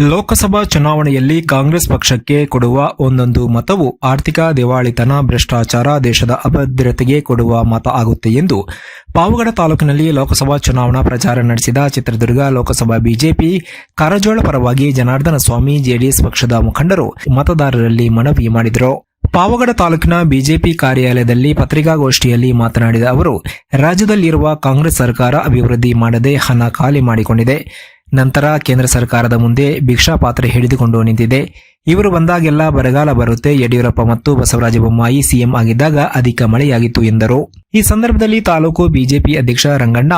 ಲೋಕಸಭಾ ಚುನಾವಣೆಯಲ್ಲಿ ಕಾಂಗ್ರೆಸ್ ಪಕ್ಷಕ್ಕೆ ಕೊಡುವ ಒಂದೊಂದು ಮತವು ಆರ್ಥಿಕ ದಿವಾಳಿತನ, ಭ್ರಷ್ಟಾಚಾರ, ದೇಶದ ಅಭದ್ರತೆಗೆ ಕೊಡುವ ಮತ ಆಗುತ್ತೆ ಎಂದು ಪಾವಗಡ ತಾಲೂಕಿನಲ್ಲಿ ಲೋಕಸಭಾ ಚುನಾವಣಾ ಪ್ರಚಾರ ನಡೆಸಿದ ಚಿತ್ರದುರ್ಗ ಲೋಕಸಭಾ ಬಿಜೆಪಿ ಕಾರಜೋಳ ಪರವಾಗಿ ಜನಾರ್ದನ ಸ್ವಾಮಿ, ಜೆಡಿಎಸ್ ಪಕ್ಷದ ಮುಖಂಡರು ಮತದಾರರಲ್ಲಿ ಮನವಿ ಮಾಡಿದರು. ಪಾವಗಡ ತಾಲೂಕಿನ ಬಿಜೆಪಿ ಕಾರ್ಯಾಲಯದಲ್ಲಿ ಪತ್ರಿಕಾಗೋಷ್ಠಿಯಲ್ಲಿ ಮಾತನಾಡಿದ ಅವರು, ರಾಜ್ಯದಲ್ಲಿರುವ ಕಾಂಗ್ರೆಸ್ ಸರ್ಕಾರ ಅಭಿವೃದ್ಧಿ ಮಾಡದೆ ಹಣ ಖಾಲಿ ಮಾಡಿಕೊಂಡಿದೆ. ನಂತರ ಕೇಂದ್ರ ಸರ್ಕಾರದ ಮುಂದೆ ಭಿಕ್ಷಾ ಪಾತ್ರೆ ಹಿಡಿದುಕೊಂಡು ನಿಂತಿದೆ. ಇವರು ಬಂದಾಗೆಲ್ಲ ಬರಗಾಲ ಬರುತ್ತೆ, ಯಡಿಯೂರಪ್ಪ ಮತ್ತು ಬಸವರಾಜ ಬೊಮ್ಮಾಯಿ ಸಿಎಂ ಆಗಿದ್ದಾಗ ಅಧಿಕ ಮಳೆಯಾಗಿತ್ತು ಎಂದರು. ಈ ಸಂದರ್ಭದಲ್ಲಿ ತಾಲೂಕು ಬಿಜೆಪಿ ಅಧ್ಯಕ್ಷ ರಂಗಣ್ಣ,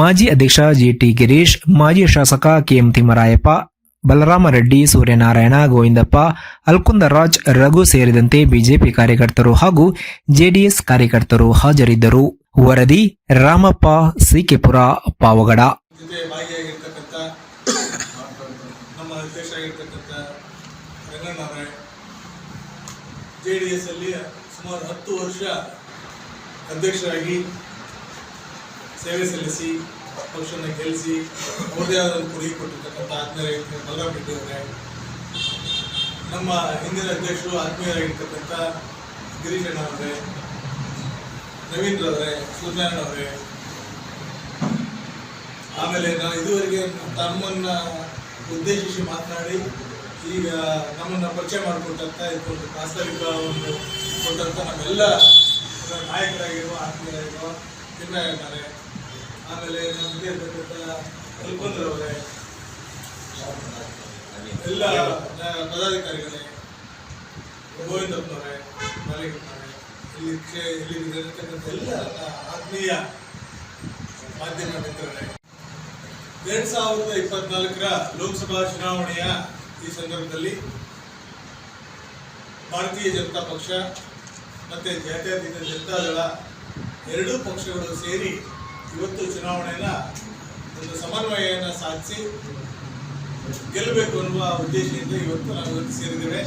ಮಾಜಿ ಅಧ್ಯಕ್ಷ ಜಿಟಿ ಗಿರೀಶ್, ಮಾಜಿ ಶಾಸಕ ಕೆಎಂ ತಿಮ್ಮರಾಯಪ್ಪ ಬಲರಾಮರೆಡ್ಡಿ ಸೂರ್ಯನಾರಾಯಣ, ಗೋವಿಂದಪ್ಪ ಅಲ್ಕುಂದರಾಜ್ ರಘು ಸೇರಿದಂತೆ ಬಿಜೆಪಿ ಕಾರ್ಯಕರ್ತರು ಹಾಗೂ ಜೆಡಿಎಸ್ ಕಾರ್ಯಕರ್ತರು ಹಾಜರಿದ್ದರು. ವರದಿ ರಾಮಪ್ಪ, ಸಿಕೆಪುರ, ಪಾವಗಡ ಜೊತೆ ಭಾಗಿಯಾಗಿರ್ತಕ್ಕಂಥ ನಮ್ಮ ಅಧ್ಯಕ್ಷರಾಗಿರ್ತಕ್ಕಂಥ ರಂಗಣ್ಣವರೇ ಜೆ ಡಿ ಎಸ್ ಅಲ್ಲಿ ಸುಮಾರು ಹತ್ತು ವರ್ಷ ಅಧ್ಯಕ್ಷರಾಗಿ ಸೇವೆ ಸಲ್ಲಿಸಿ ಪಕ್ಷನ ಗೆಲ್ಲಿಸಿ, ಅವರದೇ ಆದ ಕೊಡುಗೆ ಕೊಟ್ಟಿರ್ತಕ್ಕಂಥ ಆತ್ಮೀಯ ರೆಡ್ಡಿ ಅವರೇ. ನಮ್ಮ ಹಿಂದಿನ ಅಧ್ಯಕ್ಷರು ಆತ್ಮೀಯರಾಗಿರ್ತಕ್ಕಂಥ ಗಿರೀಶಣ್ಣ ಅವರೇ, ರವೀಂದ್ರ ಅವರೇ, ಸೂರ್ಯನಾರಾಯಣ ಅವರೇ. ಆಮೇಲೆ ನಾನು ಇದುವರೆಗೆ ತಮ್ಮನ್ನು ಉದ್ದೇಶಿಸಿ ಮಾತನಾಡಿ ಈಗ ನಮ್ಮನ್ನು ಪರಿಚಯ ಮಾಡಿಕೊಟ್ಟಂತ ಇದೊಂದು ಪ್ರಾಸ್ತಾವಿಕ ಒಂದು ಕೊಟ್ಟಂತ ನಮ್ಮೆಲ್ಲ ನಾಯಕರಾಗಿರುವ, ಆತ್ಮೀಯರಾಗಿರುವ ಹೇಳ್ತಾರೆ ಆಮೇಲೆ ನಮ್ಮ ಜೊತೆ ಇರ್ತಕ್ಕಂಥ ಕಲ್ಪಂದ್ರವರೇ ಎಲ್ಲ ಪದಾಧಿಕಾರಿಗಳೇ, ಗೋವಿಂದಪ್ಪನವರೇ ಮಲಗಿಪ್ಪನವರೇ ಇಲ್ಲಿ ಇಲ್ಲಿ ಇರತಕ್ಕಂಥ ಎಲ್ಲ ಆತ್ಮೀಯ ಮಾಧ್ಯಮ ಮಿತ್ರರೇ. ಎರಡು ಸಾವಿರದ ಇಪ್ಪತ್ನಾಲ್ಕರ ಲೋಕಸಭಾ ಚುನಾವಣೆಯ ಈ ಸಂದರ್ಭದಲ್ಲಿ ಭಾರತೀಯ ಜನತಾ ಪಕ್ಷ ಮತ್ತು ಜಾತ್ಯತೀತ ಜನತಾದಳ ಎರಡೂ ಪಕ್ಷಗಳು ಸೇರಿ ಇವತ್ತು ಚುನಾವಣೆಯನ್ನು ಒಂದು ಸಮನ್ವಯನ ಸಾಧಿಸಿ ಗೆಲ್ಲಬೇಕು ಅನ್ನುವ ಉದ್ದೇಶದಿಂದ ಇವತ್ತು ನಾವು ಇವತ್ತು ಸೇರಿದ್ದೇವೆ.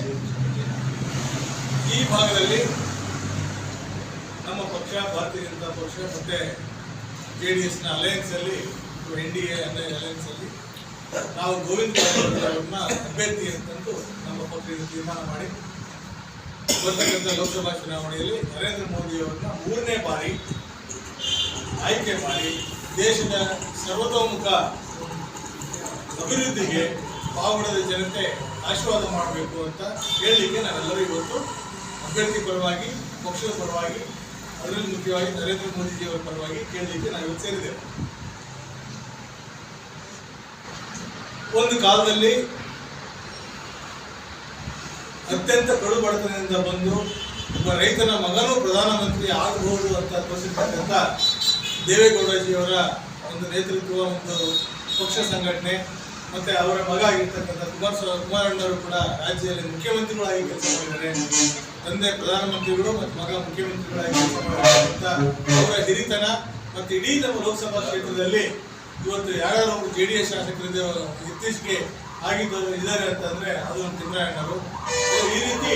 ಈ ಭಾಗದಲ್ಲಿ ನಮ್ಮ ಪಕ್ಷ, ಭಾರತೀಯ ಜನತಾ ಪಕ್ಷ ಮತ್ತು ಜೆ ಡಿ ಎಸ್ನ ಅಲಯನ್ಸಲ್ಲಿ ಎನ್ ಡಿ ಎ ಅಲಯನ್ಸ್ ಅಲ್ಲಿ ನಾವು ಗೋವಿಂದ ಅಭ್ಯರ್ಥಿ ಅಂತಂದು ನಮ್ಮ ಪಕ್ಷದಿಂದ ತೀರ್ಮಾನ ಮಾಡಿ, ಬರ್ತಕ್ಕಂಥ ಲೋಕಸಭಾ ಚುನಾವಣೆಯಲ್ಲಿ ನರೇಂದ್ರ ಮೋದಿ ಅವರನ್ನ ಮೂರನೇ ಬಾರಿ ಆಯ್ಕೆ ಮಾಡಿ ದೇಶದ ಸರ್ವತೋಮುಖ ಅಭಿವೃದ್ಧಿಗೆ ಪಾವಗಡದ ಜನತೆ ಆಶೀರ್ವಾದ ಮಾಡಬೇಕು ಅಂತ ಹೇಳಲಿಕ್ಕೆ ನಾವೆಲ್ಲರೂ ಇವತ್ತು ಅಭ್ಯರ್ಥಿ ಪರವಾಗಿ, ಪಕ್ಷದ ಪರವಾಗಿ, ಅದರಲ್ಲಿ ಮುಖ್ಯವಾಗಿ ನರೇಂದ್ರ ಮೋದಿಜಿಯವರ ಪರವಾಗಿ ಕೇಳಲಿಕ್ಕೆ ನಾವು ಇವತ್ತು ಸೇರಿದ್ದೇವೆ. ಒಂದು ಕಾಲದಲ್ಲಿ ಅತ್ಯಂತ ಕಡು ಬಡತನದಿಂದ ಬಂದು ಒಬ್ಬ ರೈತನ ಮಗನೂ ಪ್ರಧಾನಮಂತ್ರಿ ಆಗಬಹುದು ಅಂತ ತೋರಿಸಿರ್ತಕ್ಕಂಥ ದೇವೇಗೌಡಜಿಯವರ ಒಂದು ನೇತೃತ್ವ, ಒಂದು ಪಕ್ಷ ಸಂಘಟನೆ, ಮತ್ತೆ ಅವರ ಮಗ ಆಗಿರ್ತಕ್ಕಂಥ ಕುಮಾರಸ್ವಾಮಿ ಕುಮಾರಣ್ಣವರು ಕೂಡ ರಾಜ್ಯದಲ್ಲಿ ಮುಖ್ಯಮಂತ್ರಿಗಳಾಗಿ ಕೆಲಸ ಮಾಡಿದ್ದಾರೆ. ತಂದೆ ಪ್ರಧಾನಮಂತ್ರಿಗಳು ಮತ್ತು ಮಗ ಮುಖ್ಯಮಂತ್ರಿಗಳಾಗಿ ಕೆಲಸ ಮಾಡಿರ್ತಕ್ಕಂಥ ಅವರ ಹಿರಿತನ, ಮತ್ತು ಇಡೀ ನಮ್ಮ ಲೋಕಸಭಾ ಕ್ಷೇತ್ರದಲ್ಲಿ ಇವತ್ತು ಯಾರ್ಯಾರು ಜೆ ಡಿ ಎಸ್ ಶಾಸಕರಿಂದ ಇತ್ತೀಚೆಗೆ ಆಗಿದ್ದು ಇದ್ದಾರೆ ಅಂತಂದರೆ ಅದು ಒಂದು ತಿಮ್ಮರಾಯಣ್ಣವರು ಈ ರೀತಿ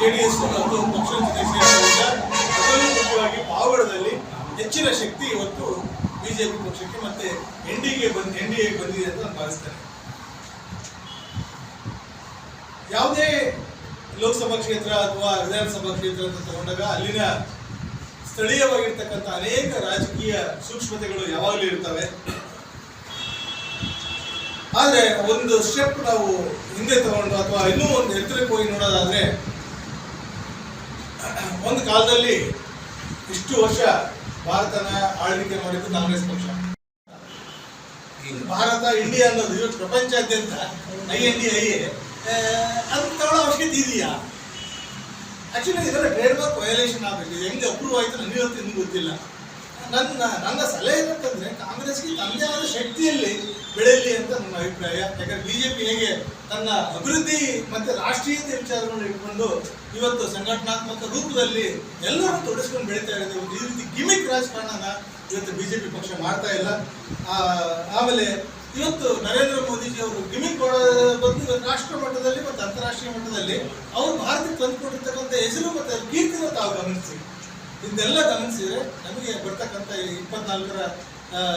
ಜೆ ಡಿ ಎಸ್ ಮತ್ತು ಪಕ್ಷದ ಜೊತೆ ಪಾವಗಡದಲ್ಲಿ ಹೆಚ್ಚಿನ ಶಕ್ತಿ ಇವತ್ತು ಬಿಜೆಪಿ ಪಕ್ಷಕ್ಕೆ ಮತ್ತೆ ಎನ್ ಡಿಗೆ ಬಂದ್, ಎನ್ ಡಿ ಎ ಬಂದಿದೆ ಅಂತ ನಾನು ಭಾವಿಸ್ತೇನೆ. ಯಾವುದೇ ಲೋಕಸಭಾ ಕ್ಷೇತ್ರ ಅಥವಾ ವಿಧಾನಸಭಾ ಕ್ಷೇತ್ರ ಅಂತ ತಗೊಂಡಾಗ ಅಲ್ಲಿನ ಸ್ಥಳೀಯವಾಗಿರ್ತಕ್ಕಂಥ ಅನೇಕ ರಾಜಕೀಯ ಸೂಕ್ಷ್ಮತೆಗಳು ಯಾವಾಗಲೂ ಇರ್ತವೆ. ಆದ್ರೆ ಒಂದು ಸ್ಟೆಪ್ ನಾವು ಹಿಂದೆ ತಗೊಂಡು ಅಥವಾ ಇನ್ನೂ ಒಂದು ಎತ್ತರಕ್ಕೆ ಹೋಗಿ ನೋಡೋದಾದರೆ, ಒಂದು ಕಾಲದಲ್ಲಿ ಇಷ್ಟು ವರ್ಷ ಭಾರತನ ಆಳ್ವಿಕೆ ಮಾಡಿದ್ದು ಕಾಂಗ್ರೆಸ್ ಪಕ್ಷ. ಈಗ ಭಾರತ ಇಂಡಿಯಾ ಅನ್ನೋದು ಇವತ್ತು ಪ್ರಪಂಚಾದ್ಯಂತ ಐ ಎನ್ ಡಿ ಐ ಅದು ತಗೊಳ್ಳೋ ಅವಶ್ಯಕತೆ ಇದೆಯಾ? ಆಕ್ಚುಲಿ ಇದರ ಟ್ರೇಡ್ ಮಾರ್ಕ್ ವಯೋಲೇಷನ್ ಆಗಬೇಕು ಹೆಂಗೆ ಅಪ್ರೂವ್ ಆಯ್ತು ನನಗೆ ಗೊತ್ತಿಲ್ಲ. ನನ್ನ ನನ್ನ ಸಲಹೆ ಏನಂತಂದ್ರೆ ಕಾಂಗ್ರೆಸ್ಗೆ ತನ್ನದೇ ಆದ ಶಕ್ತಿಯಲ್ಲಿ ಬೆಳೆಯಲಿ ಅಂತ ನನ್ನ ಅಭಿಪ್ರಾಯ. ಯಾಕಂದ್ರೆ ಬಿಜೆಪಿ ಹೇಗೆ ತನ್ನ ಅಭಿವೃದ್ಧಿ ಮತ್ತೆ ರಾಷ್ಟ್ರೀಯತೆ ವಿಚಾರವನ್ನು ಇಟ್ಕೊಂಡು ಇವತ್ತು ಸಂಘಟನಾತ್ಮಕ ರೂಪದಲ್ಲಿ ಎಲ್ಲರೂ ತೊಡಸ್ಕೊಂಡು ಬೆಳೀತಾ ಇದೆ ಒಂದು ಈ ರೀತಿ ಗಿಮಿಕ್ ರಾಜಕಾರಣನ ಇವತ್ತು ಬಿಜೆಪಿ ಪಕ್ಷ ಮಾಡ್ತಾ ಇಲ್ಲ. ಆಮೇಲೆ ಇವತ್ತು ನರೇಂದ್ರ ಮೋದಿಜಿ ಅವರು ಗಿಮಿಕ್ ಬಂದು ರಾಷ್ಟ್ರ ಮಟ್ಟದಲ್ಲಿ ಮತ್ತು ಅಂತಾರಾಷ್ಟ್ರೀಯ ಮಟ್ಟದಲ್ಲಿ ಅವರು ಭಾರತಕ್ಕೆ ತಂದುಕೊಟ್ಟಿರ್ತಕ್ಕಂಥ ಹೆಸರು ಮತ್ತು ಕೀರ್ತಿನ ತಾವು ಗಮನಿಸಿ ಇದನ್ನೆಲ್ಲ ಗಮನಿಸಿದ್ರೆ ನಮಗೆ ಬರ್ತಕ್ಕಂಥ ಇಪ್ಪತ್ನಾಲ್ಕರ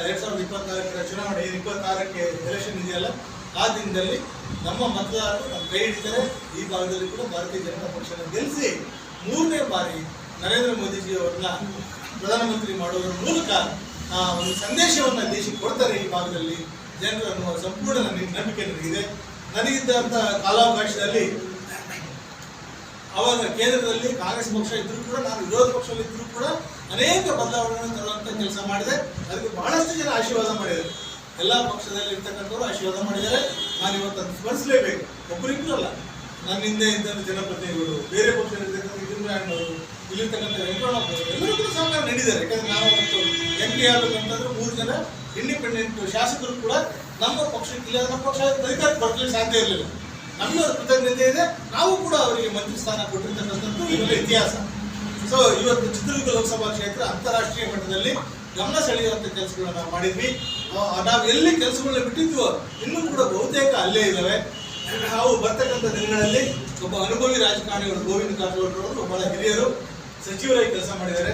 ಎರಡ್ ಸಾವಿರದ ಇಪ್ಪತ್ನಾಲ್ಕರ ಚುನಾವಣೆ ಇಪ್ಪತ್ತಾರಕ್ಕೆ ಎಲೆಕ್ಷನ್ ಇದೆಯಲ್ಲ, ಆ ದಿನದಲ್ಲಿ ನಮ್ಮ ಮತದಾರರು ನಮ್ಮ ಕೈ ಇಡ್ತಾರೆ ಈ ಭಾಗದಲ್ಲಿ ಕೂಡ ಭಾರತೀಯ ಜನತಾ ಪಕ್ಷನ ಗೆಲ್ಲಿಸಿ ಮೂರನೇ ಬಾರಿ ನರೇಂದ್ರ ಮೋದಿಜಿ ಅವರನ್ನ ಪ್ರಧಾನಮಂತ್ರಿ ಮಾಡುವುದರ ಮೂಲಕ ಒಂದು ಸಂದೇಶವನ್ನು ದೇಶಕ್ಕೆ ಕೊಡ್ತಾರೆ ಈ ಭಾಗದಲ್ಲಿ. ಜನರು ಅನ್ನುವ ಸಂಪೂರ್ಣ ನನಗೆ ನಂಬಿಕೆ ನನಗಿದೆ ನನಗಿದ್ದಂಥ ಕಾಲಾವಕಾಶದಲ್ಲಿ ಅವಾಗ ಕೇಂದ್ರದಲ್ಲಿ ಕಾಂಗ್ರೆಸ್ ಪಕ್ಷ ಇದ್ರೂ ಕೂಡ, ನಾನು ವಿರೋಧ ಪಕ್ಷದಲ್ಲಿ ಕೂಡ ಅನೇಕ ಬದಲಾವಣೆಗಳನ್ನು ತರುವಂತ ಕೆಲಸ ಮಾಡಿದೆ. ಅದಕ್ಕೆ ಬಹಳಷ್ಟು ಜನ ಆಶೀರ್ವಾದ ಮಾಡಿದ್ದಾರೆ. ಎಲ್ಲ ಪಕ್ಷದಲ್ಲಿ ಇರ್ತಕ್ಕಂಥವ್ರು ಆಶೀರ್ವಾದ ಮಾಡಿದ್ದಾರೆ. ನಾನು ಇವತ್ತು ಅದನ್ನು ಸ್ಮರಿಸಲೇಬೇಕು. ಅಲ್ಲ. ನನ್ನ ಹಿಂದೆ ಇದ್ದಂಥ ಜನಪ್ರತಿನಿಧಿಗಳು, ಬೇರೆ ಪಕ್ಷದಲ್ಲಿರ್ತಕ್ಕಂಥ ಅವರು ಇಲ್ಲಿರ್ತಕ್ಕಂಥ ವೆಂಕಟಣ್ಣವರು ಎಲ್ಲರೂ ಕೂಡ ಸಹಕಾರ ನೀಡಿದ್ದಾರೆ. ಯಾಕಂದ್ರೆ ನಾವು ಇವತ್ತು ಎಂ ಪಿ ಆಗಬೇಕಂತಂದ್ರೆ ಮೂರು ಜನ ಇಂಡಿಪೆಂಡೆಂಟ್ ಶಾಸಕರು ಕೂಡ ನಮ್ಮ ಪಕ್ಷಕ್ಕೆ ಇಲ್ಲ ನಮ್ಮ ಪಕ್ಷ ಅಧಿಕಾರಕ್ಕೆ ಬರಲಿಕ್ಕೆ ಸಾಧ್ಯ ಇರಲಿಲ್ಲ. ಅದು ಕೃತಜ್ಞತೆ ಇದೆ. ನಾವು ಕೂಡ ಅವರಿಗೆ ಮಂತ್ರಿ ಸ್ಥಾನ ಕೊಟ್ಟಿರ್ತಕ್ಕಂಥದ್ದು ಇವೆಲ್ಲ ಇತಿಹಾಸ. ಸೊ ಇವತ್ತು ಚಿತ್ರದುರ್ಗ ಲೋಕಸಭಾ ಕ್ಷೇತ್ರ ಅಂತಾರಾಷ್ಟ್ರೀಯ ಮಟ್ಟದಲ್ಲಿ ಗಮನ ಸೆಳೆಯುವಂತ ಕೆಲಸಗಳನ್ನ ನಾವು ಮಾಡಿದ್ವಿ. ನಾವು ಎಲ್ಲಿ ಕೆಲಸಗಳನ್ನ ಬಿಟ್ಟಿದ್ವೋ ಇನ್ನೂ ಕೂಡ ಬಹುತೇಕ ಅಲ್ಲೇ ಇದ್ದಾವೆ ನಾವು ಬರ್ತಕ್ಕಂಥ ದಿನಗಳಲ್ಲಿ ಒಬ್ಬ ಅನುಭವಿ ರಾಜಕಾರಣಿಗಳು ಗೋವಿಂದ ಕಾರಜೋಳರವರು ಬಹಳ ಹಿರಿಯರು, ಸಚಿವರಾಗಿ ಕೆಲಸ ಮಾಡಿದ್ದಾರೆ.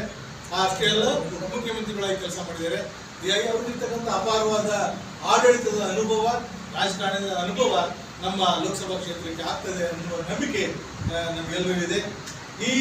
ಅಷ್ಟೇ ಅಲ್ಲ ಉಪಮುಖ್ಯಮಂತ್ರಿಗಳಾಗಿ ಕೆಲಸ ಮಾಡಿದ್ದಾರೆ. ಹೀಗಾಗಿ ಅವರಿಗಿರ್ತಕ್ಕಂಥ ಅಪಾರವಾದ ಆಡಳಿತದ ಅನುಭವ, ರಾಜಕಾರಣದ ಅನುಭವ ನಮ್ಮ ಲೋಕಸಭಾ ಕ್ಷೇತ್ರಕ್ಕೆ ಆಗ್ತದೆ ಅನ್ನುವ ನಂಬಿಕೆ ನಮಗೆಲ್ಲರಿಗೂ ಇದೆ ಈ